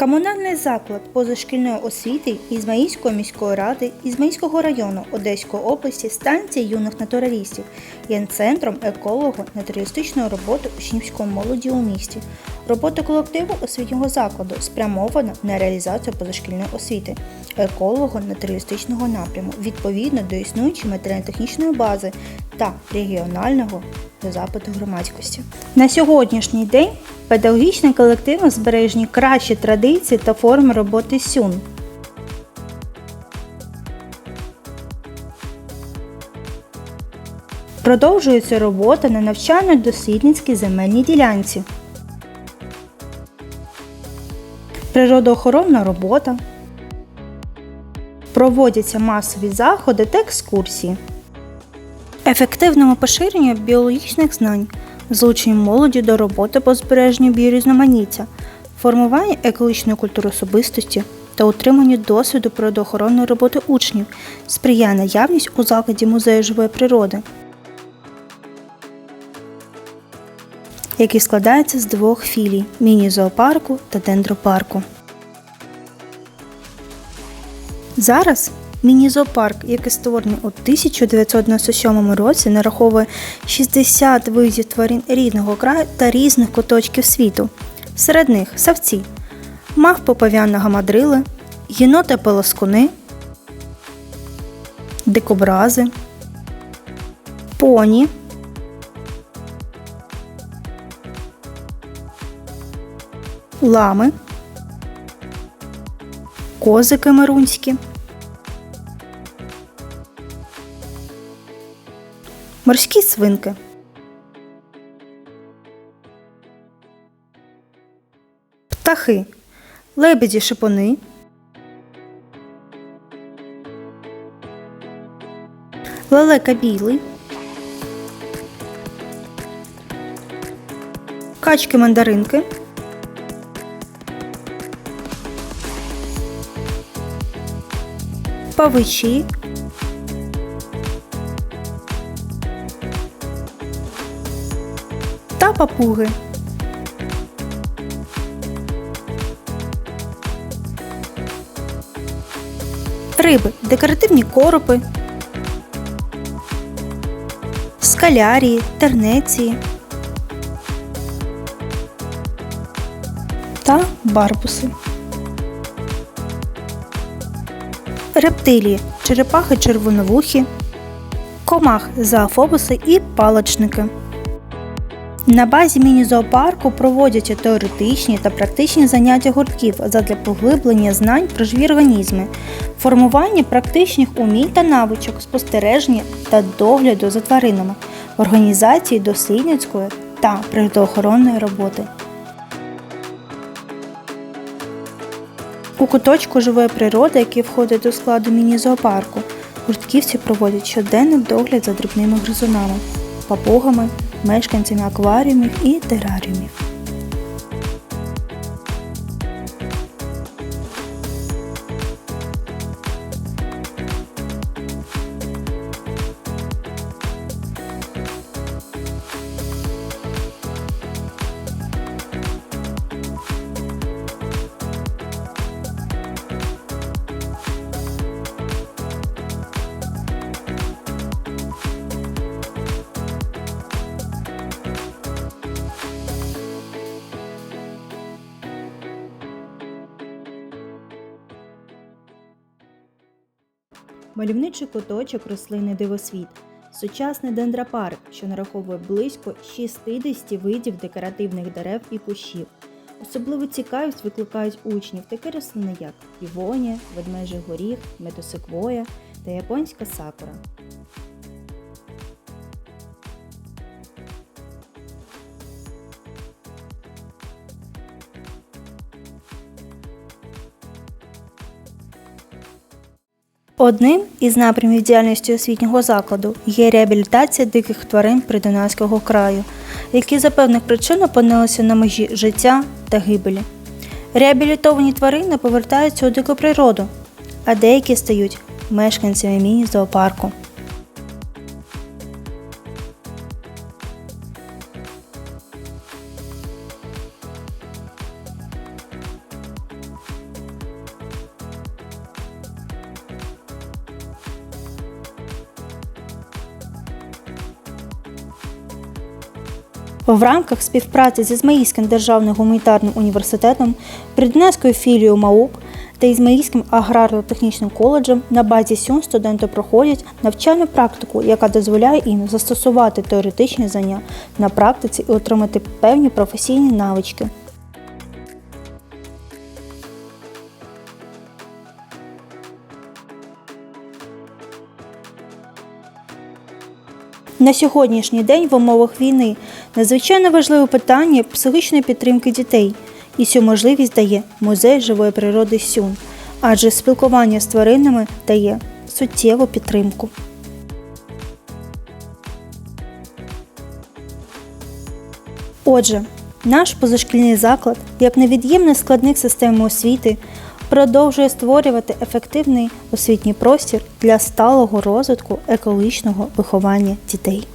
Комунальний заклад позашкільної освіти Ізмаїльської міської ради Ізмаїльського району Одеської області станція юних натуралістів є центром еколого-натуралістичної роботи учнівської молоді у місті. Робота колективу освітнього закладу спрямована на реалізацію позашкільної освіти еколого-натуралістичного напряму відповідно до існуючої матеріально-технічної бази та регіонального до запиту громадськості. На сьогоднішній день педагогічним колективом збережені кращі традиції та форми роботи СЮН. Продовжується робота на навчально-дослідницькій земельній ділянці. Природоохоронна робота. Проводяться масові заходи та екскурсії. Ефективному поширенню біологічних знань, залученню молоді до роботи по збереженню біорізноманіття, формуванню екологічної культури особистості та утриманню досвіду природоохоронної роботи учнів, сприяє наявність у закладі музею живої природи, який складається з двох філій міні-зоопарку та дендропарку. Зараз міні-зоопарк, який створений у 1997 році, нараховує 60 видів тварин рідного краю та різних куточків світу. Серед них савці, мавпи пав'яного мадрили, єноти пелоскуни, дикобрази, поні, лами, козики марунські. Морські свинки. Птахи. Лебеді шипони. Лелека білий. Качки мандаринки. Павичі. та папуги. Риби, декоративні коропи, скалярії, тернеції та барбуси. Рептилії, черепахи червоновухі, комах зоофобуси і палочники. На базі міні-зоопарку проводяться теоретичні та практичні заняття гуртків задля поглиблення знань про живі організми, формування практичних умінь та навичок, спостереження та догляду за тваринами, організації дослідницької та природоохоронної роботи. У куточку живої природи, який входить до складу міні-зоопарку, гуртківці проводять щоденний догляд за дрібними гризунами, папугами, мешканцями акваріумів і тераріумів. Мальовничий куточок рослини дивосвіт. Сучасний дендропарк, що нараховує близько 60 видів декоративних дерев і кущів. Особливу цікавість викликають учнів такі рослини, як півонія, ведмежий горіх, метосиквоя та японська сакура. Одним із напрямів діяльності освітнього закладу є реабілітація диких тварин Придунайського краю, які за певних причин опинилися на межі життя та гибелі. Реабілітовані тварини повертаються у дику природу, а деякі стають мешканцями міні-зоопарку. В рамках співпраці з Ізмаїльським державним гуманітарним університетом, Приднестською філією МАУП та Ізмаїльським аграрно-технічним коледжем на базі СЮН студенти проходять навчальну практику, яка дозволяє їм застосувати теоретичні знання на практиці і отримати певні професійні навички. На сьогоднішній день в умовах війни надзвичайно важливе питання психічної підтримки дітей, і цю можливість дає музей живої природи Сюн, адже спілкування з тваринами дає суттєву підтримку. Отже, наш позашкільний заклад, як невід'ємний складник системи освіти, продовжує створювати ефективний освітній простір для сталого розвитку екологічного виховання дітей.